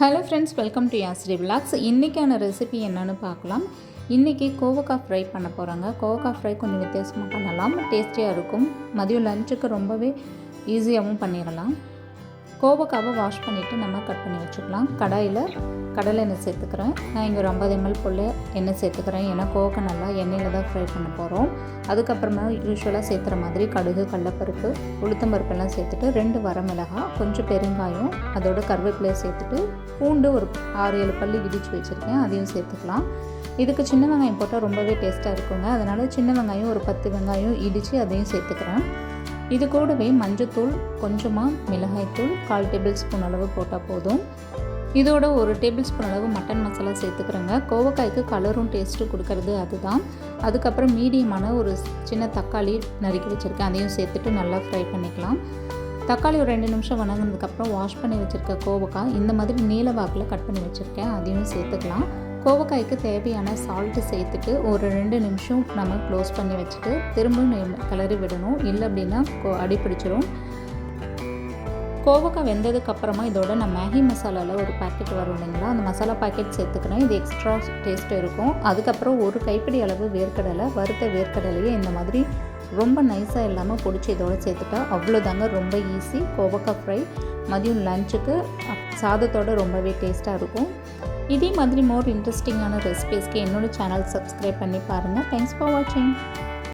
Hello friends welcome to Yasri vlogs இன்றைக்கான recipe என்னென்னு பார்க்கலாம். இன்றைக்கி கோவக்காய் ஃப்ரை பண்ண போகிறாங்க கோவக்காய் ஃப்ரை கொஞ்சம் வித்தியாசமாக பண்ணலாம். டேஸ்டியாக இருக்கும். மதியம் லஞ்சுக்கு ரொம்பவே ஈஸியாகவும் பண்ணிடலாம். கோவக்காவை வாஷ் பண்ணிவிட்டு நம்ம கட் பண்ணி வச்சுக்கலாம். கடாயில் கடலை எண்ணெய் சேர்த்துக்கிறேன். நான் இங்கே ஒரு ஐம்பது எம்எல் போல் எண்ணெய் சேர்த்துக்கிறேன். ஏன்னா கோவக்காய் நல்லா எண்ணெயில் தான் ஃப்ரை பண்ண போகிறோம் அதுக்கப்புறமா யூஸ்வலாக சேர்த்துற மாதிரி கடுகு கடலப்பருப்பு உளுத்தம்பருப்பெல்லாம் சேர்த்துட்டு ரெண்டு வரமிளகாய் கொஞ்சம் பெருங்காயம் அதோட கருவேப்பிலையை சேர்த்துட்டு பூண்டு ஒரு ஆறு ஏழு பல்லு இடித்து வச்சுருக்கேன். அதையும் சேர்த்துக்கலாம். இதுக்கு சின்ன வெங்காயம் போட்டால் ரொம்பவே டேஸ்ட்டாக இருக்குங்க. அதனால் சின்ன வெங்காயம் ஒரு பத்து வெங்காயம் இடித்து அதையும் சேர்த்துக்கிறேன். இது கூடவே மஞ்சத்தூள் கொஞ்சமாக மிளகாய்த்தூள் கால் டேபிள் ஸ்பூன் அளவு போட்டால் போதும். இதோட ஒரு டேபிள் ஸ்பூன் அளவு மட்டன் மசாலா சேர்த்துக்கிறேங்க. கோவக்காய்க்கு கலரும் டேஸ்ட்டும் கொடுக்கறது அதுதான். அதுக்கப்புறம் மீடியமான ஒரு சின்ன தக்காளி நறுக்கி வச்சுருக்கேன். அதையும் சேர்த்துட்டு நல்லா ஃப்ரை பண்ணிக்கலாம். தக்காளி ஒரு ரெண்டு நிமிஷம் வணங்கினதுக்கப்புறம் வாஷ் பண்ணி வச்சுருக்க கோவக்காய் இந்த மாதிரி நீல வாக்கில் கட் பண்ணி வச்சுருக்கேன். அதையும் சேர்த்துக்கலாம். கோவக்காய்க்கு தேவையான சால்ட்டு சேர்த்துட்டு ஒரு ரெண்டு நிமிஷம் நம்ம க்ளோஸ் பண்ணி வச்சுட்டு திரும்பவும் கிளறி விடணும். இல்லை அப்படின்னா கோ அடி பிடிச்சிரும். கோவக்காய் வெந்ததுக்கு அப்புறமா இதோட நான் மேகி மசாலாவில் ஒரு பாக்கெட் வரும் இல்லைங்களா? அந்த மசாலா பாக்கெட் சேர்த்துக்கிறேன். இது எக்ஸ்ட்ரா டேஸ்ட் இருக்கும். அதுக்கப்புறம் ஒரு கைப்பிடி அளவு வேர்க்கடலை வறுத்த வேர்க்கடலையே இந்த மாதிரி ரொம்ப நைஸாக இல்லாமல் பிடிச்சி இதோடு சேர்த்துட்டா அவ்வளோதாங்க ரொம்ப ஈஸி கோவக்காய் ஃப்ரை மதியம் லஞ்சுக்கு சாதத்தோட ரொம்பவே டேஸ்ட்டாக இருக்கும். இதே மாதிரி மோர் இன்ட்ரெஸ்டிங்கான ரெசிபீஸ்க்கு என்னோட சேனல் சப்ஸ்கிரைப் பண்ணி பாருங்கள் தேங்க்ஸ் ஃபார் வாட்சிங்